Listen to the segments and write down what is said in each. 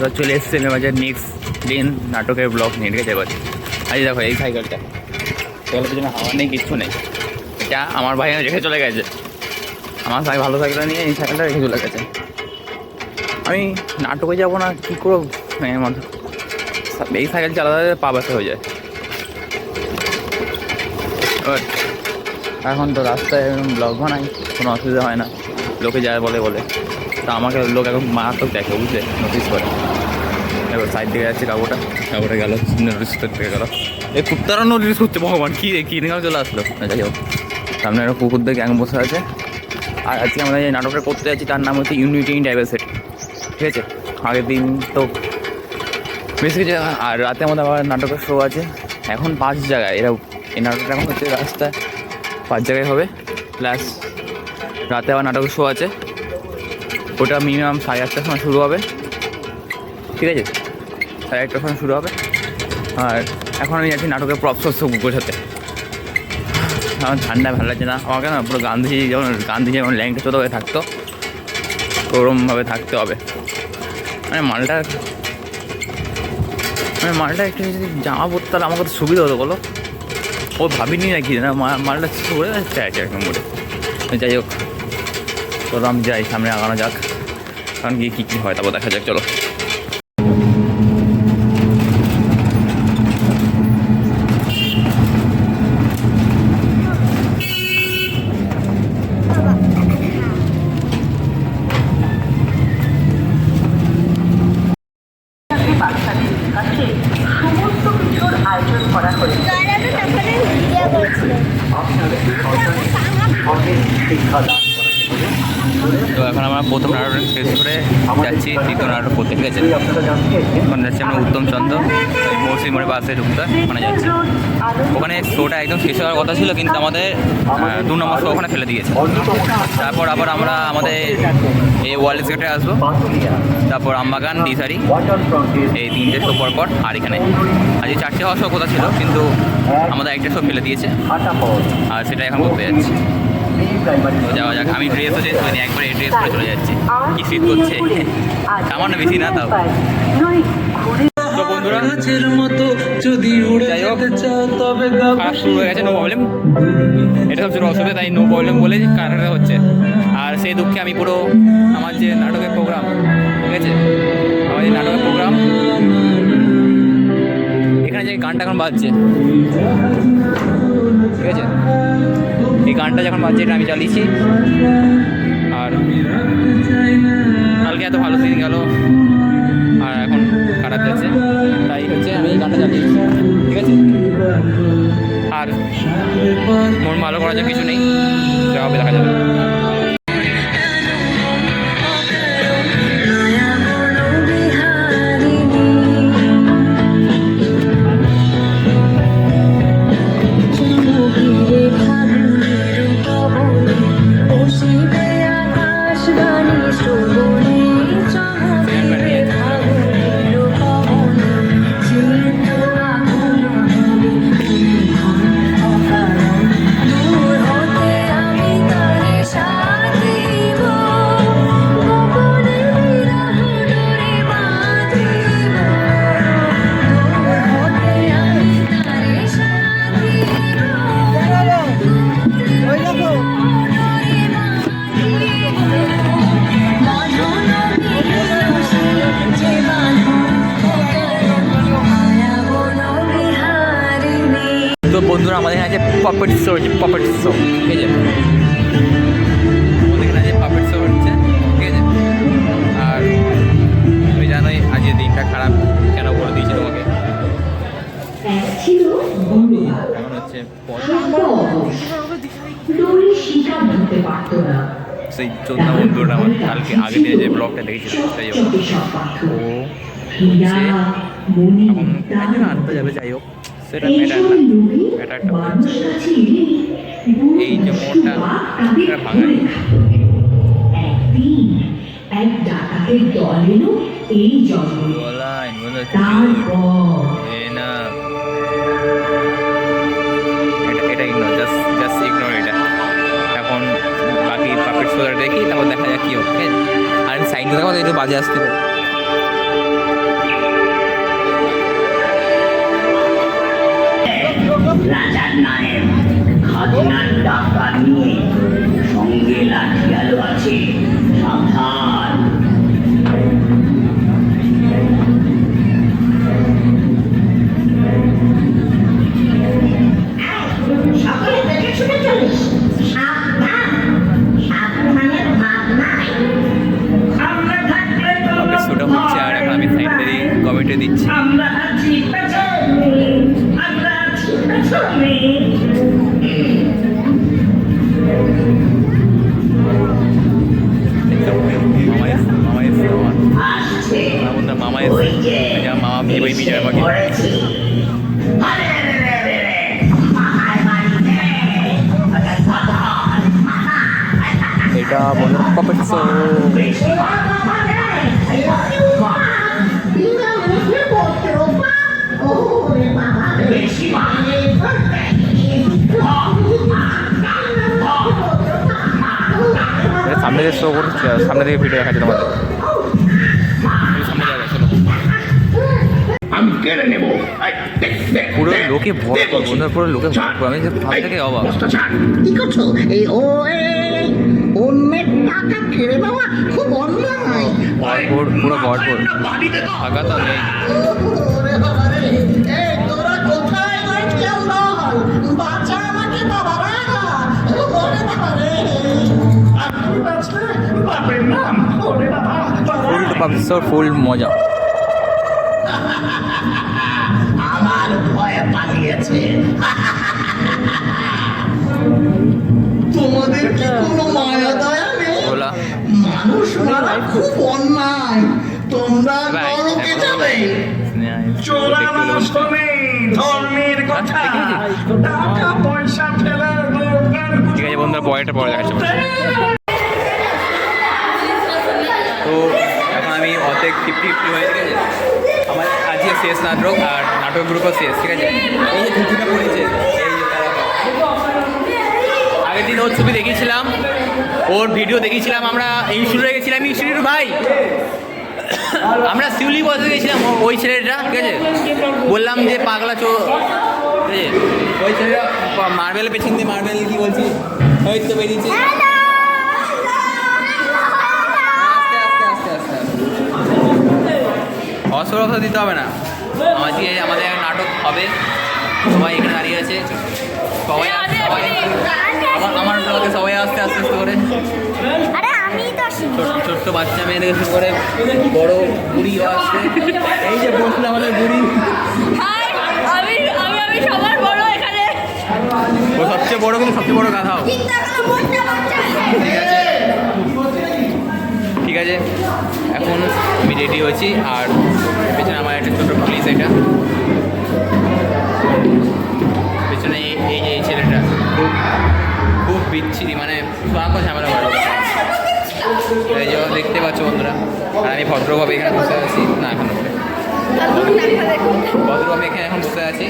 বন্ধুরা চলে এসছে মেমাজের নেক্সট দিন নাটকের ব্লগ নিয়ে ঠিক আছে, এবার। আজ দেখো, এই সাইকেলটা সাইকেলের পিছনে হাওয়া নেই, কিচ্ছু নেই। এটা আমার ভাই রেখে চলে গেছে। আমার সাই ভালো সাইকেলটা নিয়ে এই সাইকেলটা রেখে চলে গেছে। আমি নাটকে যাব না, কী করব? মানে আমার এই সাইকেল চালাতে পা ব্যথা হয়ে যায়। এখন তো রাস্তায় ব্লগ বানাই, কোনো অসুবিধা হয় না। লোকে যায় বলে বলে। তা আমাকে লোক এখন মারাত্মক দেখে, বুঝলে? নোটিস করে। এবার সাইড দিকে যাচ্ছে কাকুটা। কাকুটা গেল নোটিস করতে গেল। এই কুত্তারা নোটিস করছে, ভগবান, কী রে, কী দিকে চলে আসলো? যাই হোক। সামনে একটা কুকুরদের গ্যাং বসে আছে। আর আজকে আমরা যে নাটকটা করতে যাচ্ছি, তার নাম হচ্ছে ইউনিটি ইন ডাইভার্সিটি ঠিক আছে? আগের দিন তো বেশ কিছু আর রাতে আমাদের আবার নাটকের শো আছে। এখন পাঁচ জায়গায়, এরা, এই নাটকটা এখন হচ্ছে রাস্তায় পাঁচ জায়গায় হবে। প্লাস রাতে আবার নাটকের শো আছে। ওটা মিনিমাম সাড়ে আটটার সময় শুরু হবে। ঠিক আছে? সাড়ে আটটার সময় শুরু হবে। আর এখন আমি যাচ্ছি নাটকের প্রপ শস্য গোছাতে আমার ঠান্ডা ভালো লাগছে না। আমাকে না পুরো গান্ধীজি যেমন গান্ধীজি যেমন ল্যাংটা চোদ্দ হয়ে থাকতো, ওরমভাবে থাকতে হবে। মানে মালটা মানে মালটা একটু যদি জামা পরতে তাহলে আমাকে তো সুবিধা হতো, বলো। ও ভাবিনি নাকি না মালটা যাচ্ছে আছে একদম মোড়ে যাই হোক চলো আমি যাই, সামনে আগানো যাক। কারণ গিয়ে কী কী হয় তারপর দেখা যাক চলো বাচ্চাদের কাছে সমস্ত কিছুর আয়োজন করা হয়েছে জয়রামের তারপরে ভিডিও করছিলেন তো এখন আমরা প্রথম নাটক শেষ করে যাচ্ছি নাটক করতে ঠিক আছে ওখানে যাচ্ছি আমরা উত্তম চন্দ্র, এই মৌসুমি মোড়ে বাসে ঢুকতে ওখানে যাচ্ছি। ওখানে শোটা একদম শেষ হওয়ার কথা ছিল, কিন্তু আমাদের দু নম্বর শো ওখানে ফেলে দিয়েছে তারপর আবার আমরা আমাদের এই ওয়ার্ল্ড গেটে আসব। তারপর আমবাগান, দিশারি, এই তিনটে শো পর পর আর এখানে। আজকে চারটে হওয়ার শো কথা ছিল, কিন্তু আমাদের একটা শো ফেলে দিয়েছে। আর সেটা এখন করতে যাচ্ছি। যাওয়া যাক, আমি ড্রেসও চেঞ্জ করিনি, একবার এই ড্রেস পরে চলে যাচ্ছি। কি শীত করছে? সামান্য বেশি না তাও। যদি শুরু হয়ে গেছে নো প্রবলেম এটা অসুবিধা, তাই নো প্রবলেম বলে হচ্ছে। আর সেই দুঃখে আমি পুরো আমার যে নাটকের প্রোগ্রাম ঠিক আছে? আমার যে নাটকের প্রোগ্রাম এখানে যে গানটা এখন বাজছে, ঠিক আছে? এই গানটা যখন বাজছে এটা আমি চালিয়েছি আর কালকে এত ভালো দিন গেল, আর এখন খারাপ যাচ্ছে। তাই হচ্ছে আমি এই গানটা চালিয়েছি ঠিক আছে? আর মন ভালো করার জন্য কিছু নেই। যা হবে দেখা যাবে। পপেট শো হচ্ছে পপেট শো ঠিক আছে আমাদের এখানে পপেট শো হচ্ছে ঠিক আছে আর তুমি জানোই আজকের দিনটা খারাপ কেন বলে দিয়েছি তোমাকে? এখন হচ্ছে সেই চোদ্দা বন্ধুটা আমার কালকে আগে দিয়ে যে ব্লগটা দেখেছিল তাই হোক ও এখন আনতে যাবে যাই হোক। সেটা ম্যাটার না হচ্ছে এই যে মোড়টা এটা ভাঙাই এক ডাকাতের দল এলো এই জঙ্গলে। তারপর এ না। এটা এটা ইগনোর জাস্ট জাস্ট ইগনোর এটা। এখন বাকি পাপেট সোজার দেখি তারপর দেখা যাক কী আছে আর দেখো একটু বাজে আসতে পারে। নায়েব খাজনার টাকা নিয়ে সঙ্গে লাঠিয়াল আছে। সাবধান। সামনে দিয়ে শো করছে সামনে থেকে ভিডিও দেখাচ্ছে তোমাদের আমি কেড়ে নেব পুরো লোকে ভরপুর। বন্ধুরা পুরো লোকে। ভরপুর আমি যে ভাব থেকে অবাক ছাড়। কি করছ এই ও অন্যের টাকা নেওয়া খুব অন্যায়। ভরপুর পুরো ভরপুর। ফাঁকা তো নেই। বাবা বাবা বাবা ফুল মজা। আমার ভয়ে পালিয়েছে। তোমাদের কি কোনো মায়া মানুষ মারা খুব অন্যায়। তোমরা নরকে যাবে। চোরা মানুষ তো নেই ধর্মের কথা। টাকা পয়সা ফেলে দরকার। ঠিক আছে বন্ধুরা পরেরটা পরে দেখাচ্ছি তো এখন আমি অর্ধেক ফিফটি ফিফটি হয়ে ঠিক আছে? আমার আজকে শেষ নাটক আর নাটক গ্রুপও শেষ ঠিক আছে? এই যে ধুতিটা পড়েছে। আগের দিন ওর ছবি দেখিয়েছিলাম, ওর ভিডিও দেখিয়েছিলাম, আমরা ইনস্টিটিউটে গেছিলাম ইনস্টিটিউট ভাই। আমরা শিউলি বসে গেছিলাম ওই ছেলেটা, ঠিক আছে? বললাম যে পাগলা চো ঠিক আছে? ওই ছেলেটা মার্বেল পেছন দিয়ে মার্বেল কি বলছি? ওই তো বেরিয়েছে। অসরফা দিতে হবে না। আজকে আমাদের নাটক হবে। সবাই এখানে দাঁড়িয়ে আছে। সবাই আমার আমার ব্লগে সবাই আসতে আস্তে আস্তে করে। ছোট্ট বাচ্চা মেয়ে থেকে শুরু করে বড় বুড়িও আসছে। এই যে বসল আমাদের বুড়ি। বড় ও সবচেয়ে বড় কিন্তু সবচেয়ে বড় গাধাও। মোটা ঠিক আছে। ঠিক আছে। এখন আমি রেডি হয়েছি আর পেছনে আমার একটা ছোটো পুলিশ এটা। বিচ্ছিরি মানে সারাক্ষণ ঝামেলা করে এই যে দেখতে পাচ্ছ বন্ধুরা আর আমি ভদ্রভাবে এখানে বসে আছি। না এখন ভদ্রভাবে এখানে এখন বসে আছি।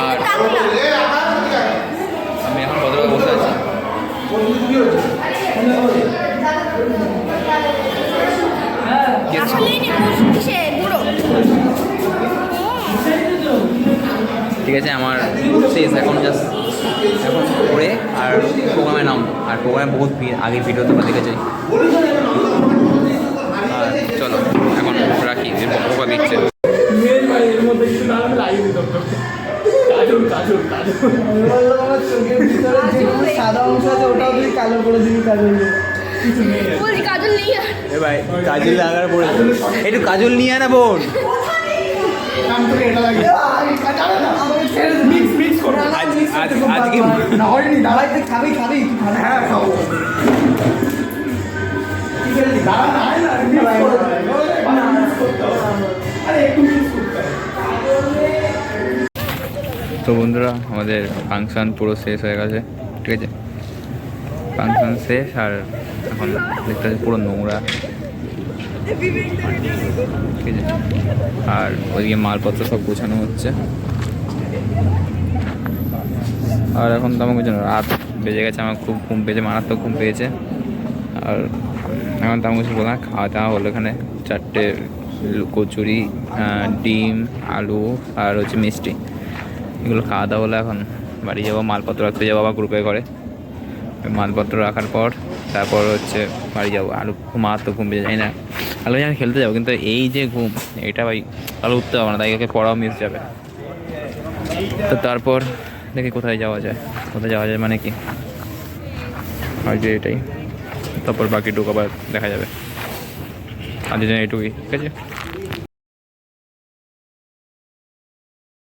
আর প্রোগ্রামে বহুত আগে ভিডিও তোমরা দেখেছি। আর চলো এখন রাখি বকা দিচ্ছে। কাজল ভাই কাজল লাগার পড়ে একটু কাজল নিয়ে না তো বন্ধুরা আমাদের ফাংশন পুরো শেষ হয়ে গেছে ঠিক আছে? ফাংশন শেষ আর এখন দেখতে পুরো নোংরা। আর ওইদিকে মালপত্র সব গোছানো হচ্ছে। আর এখন তো আমাকে জানো রাত বেজে গেছে, আমার খুব ঘুম পেয়েছে, মারাত্মক ঘুম পেয়েছে। আর এখন তো আমার কিছু বললাম খাওয়া দাওয়া হলো এখানে। চারটে কচুরি ডিম, আলু আর হচ্ছে মিষ্টি। এগুলো খাওয়া দাওয়া হলো এখন। বাড়ি যাব, মালপত্র রাখতে যাব আবার গ্রুপে করে মালপত্র রাখার পর তারপর হচ্ছে বাড়ি যাব। আলু ঘুমা তো ঘুম যাই না। আলু যেন খেলতে যাব, কিন্তু এই যে ঘুম, এটা ভাই আলু উঠতে হবে না, তাই ওকে পড়াও মিস যাবে। তো তারপর দেখি কোথায় যাওয়া যায়। কোথায় যাওয়া যায় মানে কি? আর যে এটাই। তারপর বাকিটুকু আবার দেখা যাবে। আর জন্য এইটুকুই। ঠিক আছে?